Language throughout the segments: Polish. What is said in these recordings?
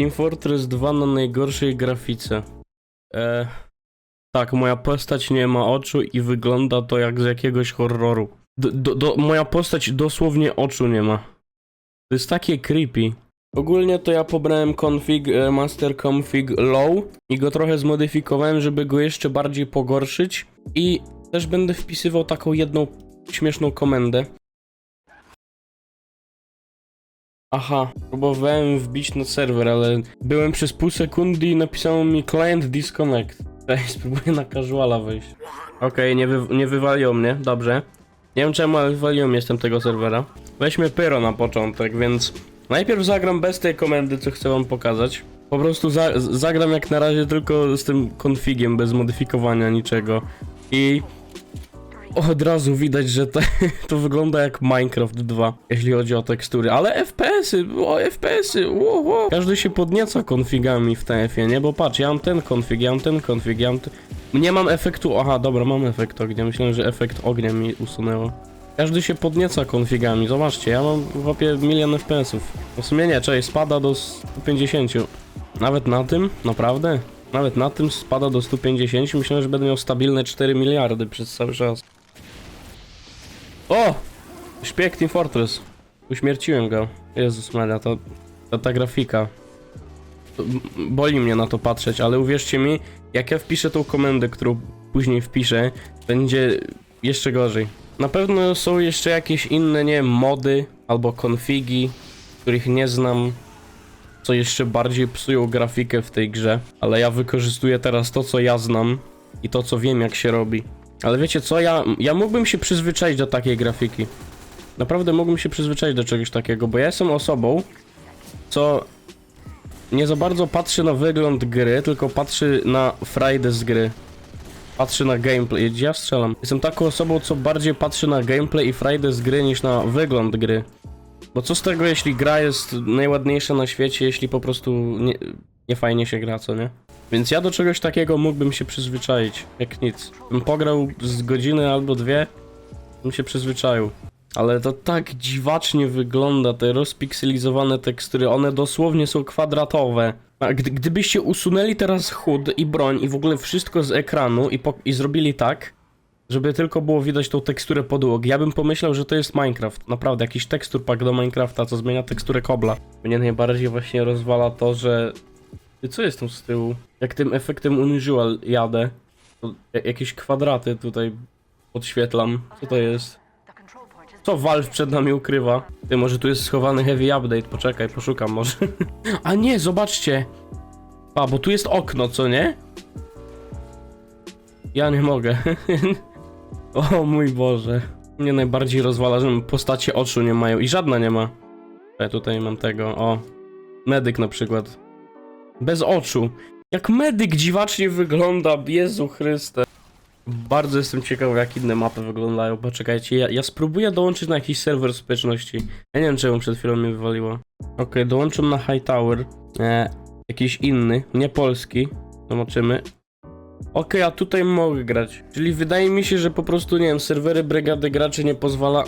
Team Fortress 2 na najgorszej grafice. E, tak, moja postać nie ma oczu i wygląda to jak z jakiegoś horroru. Do, do, do, moja postać dosłownie oczu nie ma. To jest takie creepy. Ogólnie to ja pobrałem config, e, master config low i go trochę zmodyfikowałem, żeby go jeszcze bardziej pogorszyć i też będę wpisywał taką jedną śmieszną komendę. Aha, próbowałem wbić na serwer, ale byłem przez pół sekundy i napisało mi client disconnect. Cześć, spróbuję na casuala wejść. Okej, nie, wy, nie wywaliło mnie, dobrze. Nie wiem czemu, ale wywaliło mnie z tego serwera. Weźmy pyro na początek, więc najpierw zagram bez tej komendy, co chcę wam pokazać. Po prostu za, zagram jak na razie tylko z tym configiem, bez modyfikowania niczego. I od razu widać, że to, to wygląda jak Minecraft 2, jeśli chodzi o tekstury, ale FPS-y, o FPS-y, wow, wow. Każdy się podnieca konfigami w TF-ie, nie? Bo patrz, ja mam ten konfig, ja mam ten konfig, ja mam ten... Nie mam efektu, aha, dobra, mam efekt ognia, myślałem, że efekt ognia mi usunęło. Każdy się podnieca konfigami, zobaczcie, ja mam w łapie milion FPS-ów. W sumie nie, czekaj, spada do 150. Nawet na tym? Naprawdę? Nawet na tym spada do 150, myślałem, że będę miał stabilne 4 miliardy przez cały czas. O! Szpieg Team Fortress. Uśmierciłem go. Jezus Maria, to, to ta grafika. Boli mnie na to patrzeć, ale uwierzcie mi, jak ja wpiszę tą komendę, którą później wpiszę, będzie jeszcze gorzej. Na pewno są jeszcze jakieś inne, nie wiem, mody albo konfigi, których nie znam, co jeszcze bardziej psują grafikę w tej grze, ale ja wykorzystuję teraz to, co ja znam i to, co wiem, jak się robi. Ale wiecie co, ja, ja mógłbym się przyzwyczaić do takiej grafiki. Naprawdę mógłbym się przyzwyczaić do czegoś takiego, bo ja jestem osobą, co nie za bardzo patrzy na wygląd gry, tylko patrzy na frajdę z gry. Patrzy na gameplay. Ja strzelam? Jestem taką osobą, co bardziej patrzy na gameplay i frajdę z gry niż na wygląd gry. Bo co z tego, jeśli gra jest najładniejsza na świecie, jeśli po prostu nie, nie fajnie się gra, co nie? Więc ja do czegoś takiego mógłbym się przyzwyczaić, jak nic. Bym pograł z godziny albo dwie, bym się przyzwyczaił. Ale to tak dziwacznie wygląda, te rozpikselizowane tekstury, one dosłownie są kwadratowe. A gdy, gdybyście usunęli teraz HUD i broń i w ogóle wszystko z ekranu i, po, i zrobili tak, żeby tylko było widać tą teksturę podłog, ja bym pomyślał, że to jest Minecraft. Naprawdę, jakiś tekstur pack do Minecrafta, co zmienia teksturę kobla. Mnie najbardziej właśnie rozwala to, że ty, co jest tam z tyłu? Jak tym efektem unusual jadę, to ja- jakieś kwadraty tutaj podświetlam. Co to jest? Co Valve przed nami ukrywa? Ty, może tu jest schowany heavy update, poczekaj, poszukam może. A nie, zobaczcie! A, bo tu jest okno, co nie? Ja nie mogę. o mój Boże. Mnie najbardziej rozwala, że postacie oczu nie mają i żadna nie ma. Ja tutaj mam tego, o. Medyk na przykład. Bez oczu. Jak medyk dziwacznie wygląda, Jezu Chryste. Bardzo jestem ciekaw, jak inne mapy wyglądają. Poczekajcie, ja, ja spróbuję dołączyć na jakiś serwer społeczności. Ja nie wiem, czemu przed chwilą mnie wywaliło. Okej, dołączam na High Tower. E, jakiś inny, nie polski. Zobaczymy. Okej, a tutaj mogę grać. Czyli wydaje mi się, że po prostu, nie wiem, serwery brygady graczy nie pozwala...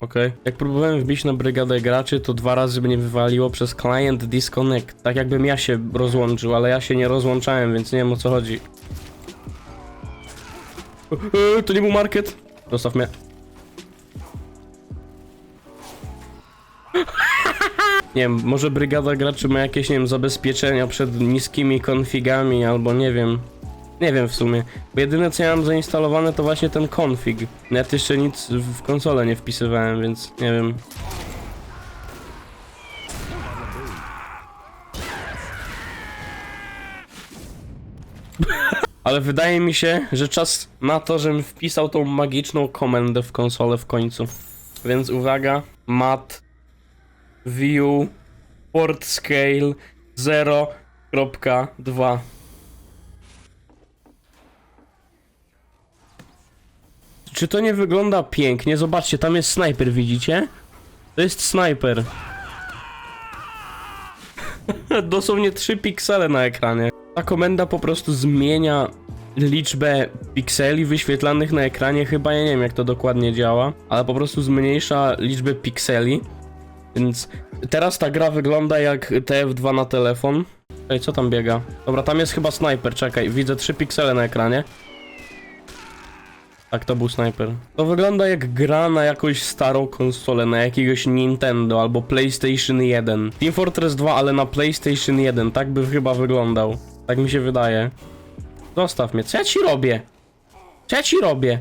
Okej. Jak próbowałem wbić na brygadę graczy, to dwa razy mnie wywaliło przez client disconnect. Tak jakbym ja się rozłączył, ale ja się nie rozłączałem, więc nie wiem o co chodzi. Eee, to nie był market. Zostaw mnie. Nie wiem, może brygada graczy ma jakieś, nie wiem, zabezpieczenia przed niskimi konfigami, albo nie wiem. Nie wiem w sumie. Bo jedyne co ja mam zainstalowane to właśnie ten config. Nawet jeszcze nic w konsolę nie wpisywałem, więc nie wiem. Ale wydaje mi się, że czas na to, żebym wpisał tą magiczną komendę w konsolę w końcu. Więc uwaga, mat view port scale 0.2 Czy to nie wygląda pięknie? Zobaczcie, tam jest snajper, widzicie? To jest snajper. Dosłownie 3 piksele na ekranie. Ta komenda po prostu zmienia liczbę pikseli wyświetlanych na ekranie, chyba ja nie wiem jak to dokładnie działa, ale po prostu zmniejsza liczbę pikseli. Więc teraz ta gra wygląda jak TF2 na telefon. Ej, co tam biega? Dobra, tam jest chyba snajper, czekaj, widzę 3 piksele na ekranie. Tak, to był snajper. To wygląda jak gra na jakąś starą konsolę, na jakiegoś Nintendo albo PlayStation 1. Team Fortress 2, ale na PlayStation 1, tak by chyba wyglądał. Tak mi się wydaje. Zostaw mnie, co ja ci robię? Co ja ci robię?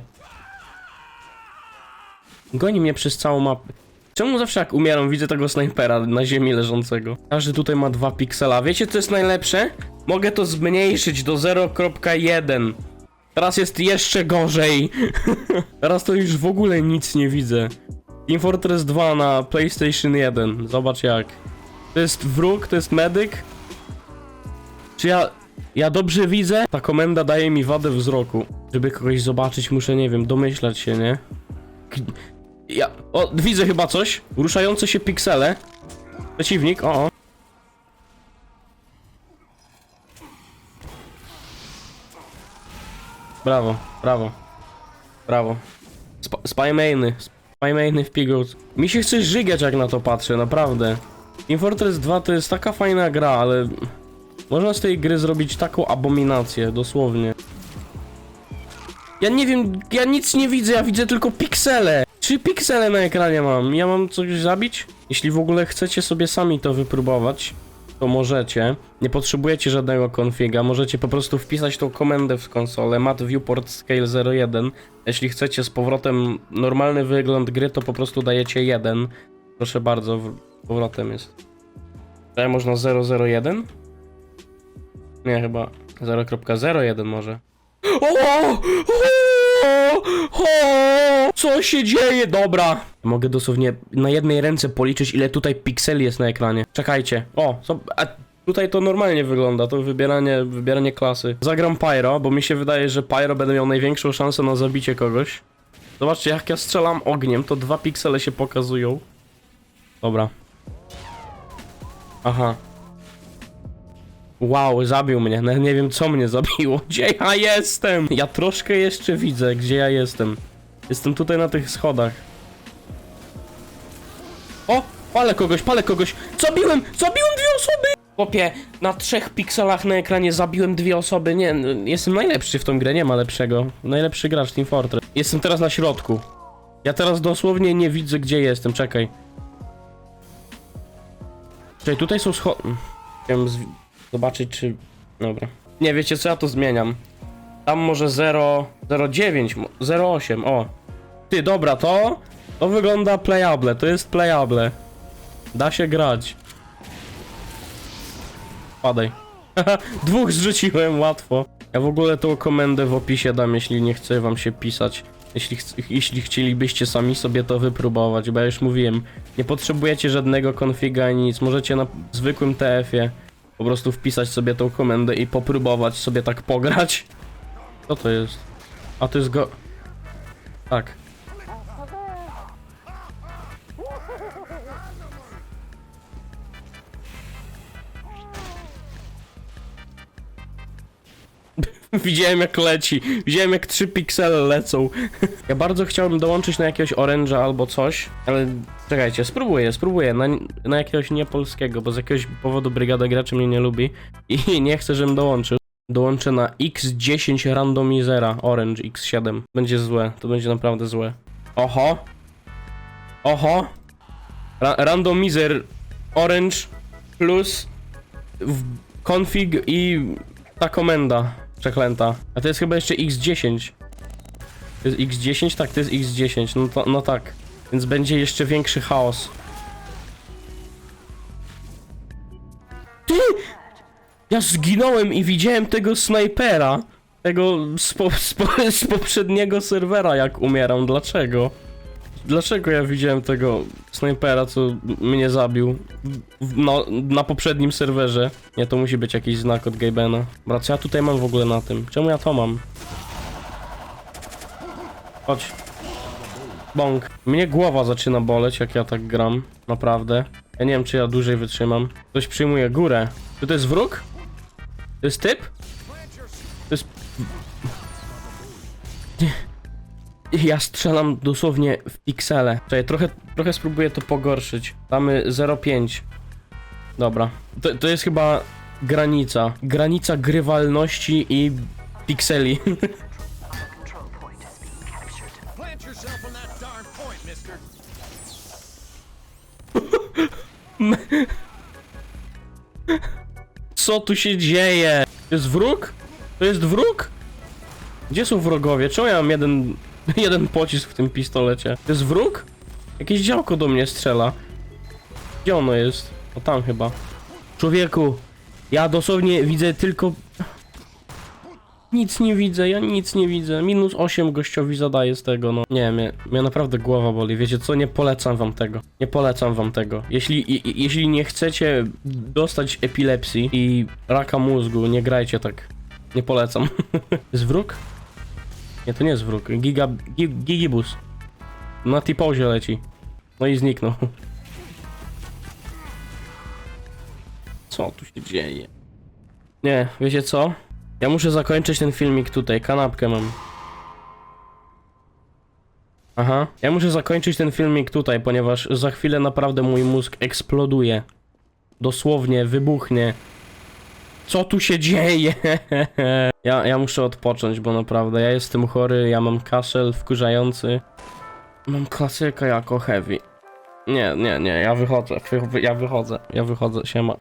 Goni mnie przez całą mapę. Czemu zawsze jak umieram widzę tego snajpera na ziemi leżącego? Każdy tutaj ma dwa piksela. Wiecie co jest najlepsze? Mogę to zmniejszyć do 0.1. Teraz jest jeszcze gorzej. Teraz to już w ogóle nic nie widzę. Team Fortress 2 na PlayStation 1. Zobacz jak. To jest wróg, to jest medyk. Czy ja... Ja dobrze widzę? Ta komenda daje mi wadę wzroku. Żeby kogoś zobaczyć muszę, nie wiem, domyślać się, nie? Ja... O, widzę chyba coś. Ruszające się piksele. Przeciwnik, o, o. Brawo, brawo. Brawo. Sp spy mainy. Spy mainy w pigot. Mi się chce żygać jak na to patrzę, naprawdę. Team Fortress 2 to jest taka fajna gra, ale... Można z tej gry zrobić taką abominację, dosłownie. Ja nie wiem, ja nic nie widzę, ja widzę tylko piksele. Trzy piksele na ekranie mam. Ja mam coś zabić? Jeśli w ogóle chcecie sobie sami to wypróbować, to możecie. Nie potrzebujecie żadnego konfiga. Możecie po prostu wpisać tą komendę w konsolę mat viewport scale 01. Jeśli chcecie z powrotem normalny wygląd gry, to po prostu dajecie 1. Proszę bardzo, powrotem jest. Tutaj można 001? Nie, chyba 0.01 może. O! O! O! Co się dzieje? Dobra. Mogę dosłownie na jednej ręce policzyć, ile tutaj pikseli jest na ekranie. Czekajcie. O, co, a tutaj to normalnie wygląda, to wybieranie, wybieranie klasy. Zagram Pyro, bo mi się wydaje, że Pyro będę miał największą szansę na zabicie kogoś. Zobaczcie, jak ja strzelam ogniem, to dwa piksele się pokazują. Dobra. Aha. Wow, zabił mnie. Nie wiem, co mnie zabiło. Gdzie ja jestem? Ja troszkę jeszcze widzę, gdzie ja jestem. Jestem tutaj na tych schodach. O! Palę kogoś, palę kogoś! Zabiłem! Zabiłem dwie osoby! Chłopie, na trzech pikselach na ekranie zabiłem dwie osoby. Nie, n- jestem najlepszy w tą grę, nie ma lepszego. Najlepszy gracz Team Fortress. Jestem teraz na środku. Ja teraz dosłownie nie widzę, gdzie jestem. Czekaj. Czekaj, tutaj są schody. Zobaczyć, czy... Dobra. Nie, wiecie co, ja to zmieniam. Tam może 0... 0,9, mo- 0,8, o. Ty, dobra, to... To wygląda playable, to jest playable. Da się grać. Padaj. Dwóch zrzuciłem łatwo. Ja w ogóle tą komendę w opisie dam, jeśli nie chce wam się pisać. Jeśli, chc- jeśli chcielibyście sami sobie to wypróbować, bo ja już mówiłem, nie potrzebujecie żadnego konfiga ani nic. Możecie na zwykłym TF-ie po prostu wpisać sobie tą komendę i popróbować sobie tak pograć. Co to jest? A to jest go... Tak. Widziałem jak leci. Widziałem jak trzy piksele lecą. ja bardzo chciałbym dołączyć na jakiegoś oręża albo coś, ale czekajcie, spróbuję, spróbuję na, na jakiegoś niepolskiego, bo z jakiegoś powodu brygada graczy mnie nie lubi i nie chcę, żebym dołączył. Dołączę na X10 randomizera Orange X7. Będzie złe, to będzie naprawdę złe. Oho. Oho. Ra randomizer Orange plus config i ta komenda przeklęta. A to jest chyba jeszcze X10. To jest X10? Tak, to jest X10. No, to, no tak. Więc będzie jeszcze większy chaos. Ty! Ja zginąłem i widziałem tego snajpera. Tego z, po, z, po, z poprzedniego serwera, jak umieram. Dlaczego? Dlaczego ja widziałem tego snajpera, co mnie zabił na poprzednim serwerze? Nie, to musi być jakiś znak od Gabena. Brat, co ja tutaj mam w ogóle na tym? Czemu ja to mam? Chodź. Bąk. Mnie głowa zaczyna boleć, jak ja tak gram. Naprawdę. Ja nie wiem, czy ja dłużej wytrzymam. Ktoś przyjmuje górę. Czy to jest wróg? To jest typ? To jest... Ja strzelam dosłownie w piksele. Czekaj, trochę, trochę spróbuję to pogorszyć. Damy 0,5. Dobra. To, to jest chyba granica. Granica grywalności i pikseli. Co tu się dzieje? To jest wróg? To jest wróg? Gdzie są wrogowie? Czemu ja mam jeden, jeden pocisk w tym pistolecie? To jest wróg? Jakieś działko do mnie strzela. Gdzie ono jest? O tam chyba. Człowieku, ja dosłownie widzę tylko... Nic nie widzę, ja nic nie widzę. Minus 8 gościowi zadaję z tego, no. Nie, mnie, mnie naprawdę głowa boli. Wiecie co, nie polecam wam tego. Nie polecam wam tego. Jeśli, i- jeśli nie chcecie dostać epilepsji i raka mózgu, nie grajcie tak. Nie polecam. jest wróg? Nie, to nie jest wróg. Giga, gi, gigibus. Na T-pozie leci. No i zniknął. Co tu się dzieje? Nie, wiecie co? Ja muszę zakończyć ten filmik tutaj, kanapkę mam. Aha, ja muszę zakończyć ten filmik tutaj, ponieważ za chwilę naprawdę mój mózg eksploduje. Dosłownie wybuchnie. Co tu się dzieje? Ja, ja muszę odpocząć, bo naprawdę ja jestem chory, ja mam kaszel wkurzający. Mam klasykę jako heavy. Nie, nie, nie, ja wychodzę, wy- ja wychodzę, ja wychodzę, siema.